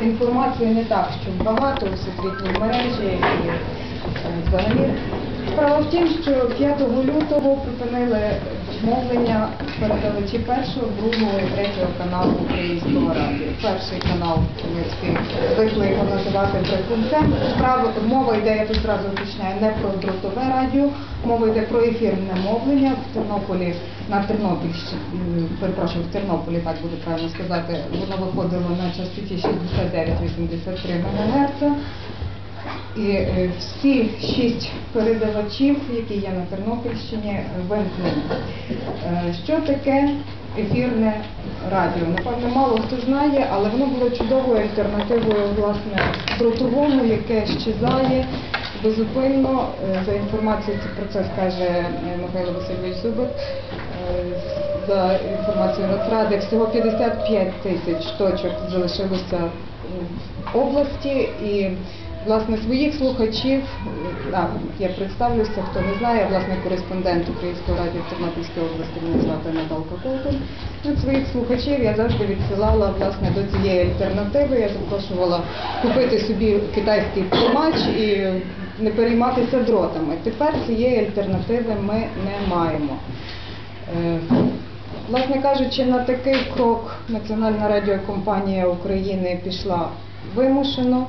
інформації не так, що багато у всесвітній мережі і е, взагалі. Справа в тім, що 5 лютого припинили мовлення передавачі першого, другого і третього каналу Українського радіо. Перший канал ми звикли його називати брехунцем. Справа мова йде, я тут зразу уточняю, не про дротове радіо, мова йде про ефірне мовлення в Тернополі на Тернопільщині, перепрошую, в Тернополі, так буде правильно сказати, воно виходило на частоті 69-83 МГц. І е, всі шість передавачів, які є на Тернопільщині, вимкнені. Е, Що таке ефірне радіо? Напевно, мало хто знає, але воно було чудовою альтернативою власне дротовому, яке щезає безупинно. Е, За інформацією про це скаже Михайло Васильович Зубик. За інформацією Нацради, всього 55 тисяч точок залишилося в області і власне своїх слухачів, я представлюся, хто не знає, власне кореспондент Українського радіо в Тернопільській області мене звати Наталка Колтун. От своїх слухачів я завжди відсилала власне до цієї альтернативи. Я запрошувала купити собі китайський тримач і не перейматися дротами. Тепер цієї альтернативи ми не маємо. Е, Власне кажучи, на такий крок Національна радіокомпанія України пішла вимушено.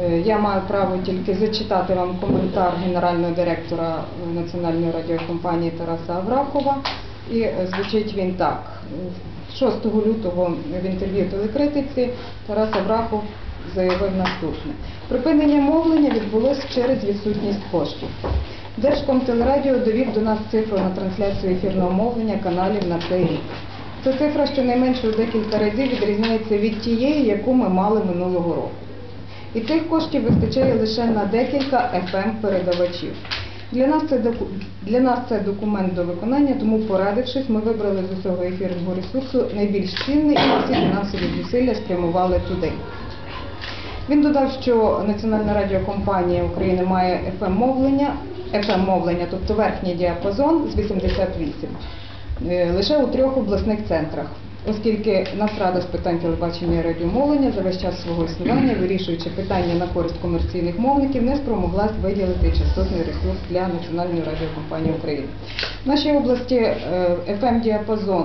Е, Я маю право тільки зачитати вам коментар генерального директора Національної радіокомпанії Тараса Аврахова. І е, звучить він так. Е, 6 лютого в інтерв'ю телекритиці Тарас Аврахов заявив наступне. Припинення мовлення відбулося через відсутність коштів. Держкомтелерадіо довів до нас цифру на трансляцію ефірного мовлення каналів на цей рік. Це цифра щонайменше у декілька разів відрізняється від тієї, яку ми мали минулого року. І цих коштів вистачає лише на декілька fm передавачів Для нас, це. Для нас це документ до виконання, тому порадившись, ми вибрали з усього ефірного ресурсу найбільш цінний і всі фінансові зусилля спрямували туди. Він додав, що Національна радіокомпанія України має FM-мовлення, FM-мовлення, тобто верхній діапазон з 88, е, лише у трьох обласних центрах. Оскільки Нацрада з питань телебачення і радіомовлення за весь час свого існування, вирішуючи питання на користь комерційних мовників, не спромоглась виділити частотний ресурс для Національної радіокомпанії України. В нашій області FM-діапазон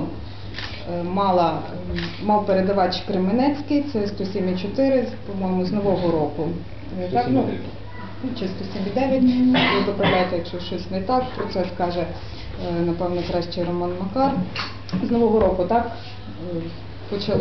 Е, мала, мав передавач Кременецький, це 107,4, по-моєму, з нового року. Е, Так, ну, чи 107,9, ви поправляєте, якщо щось не так, про це скаже, е, напевно, краще Роман Макар. З нового року, так, е, почали.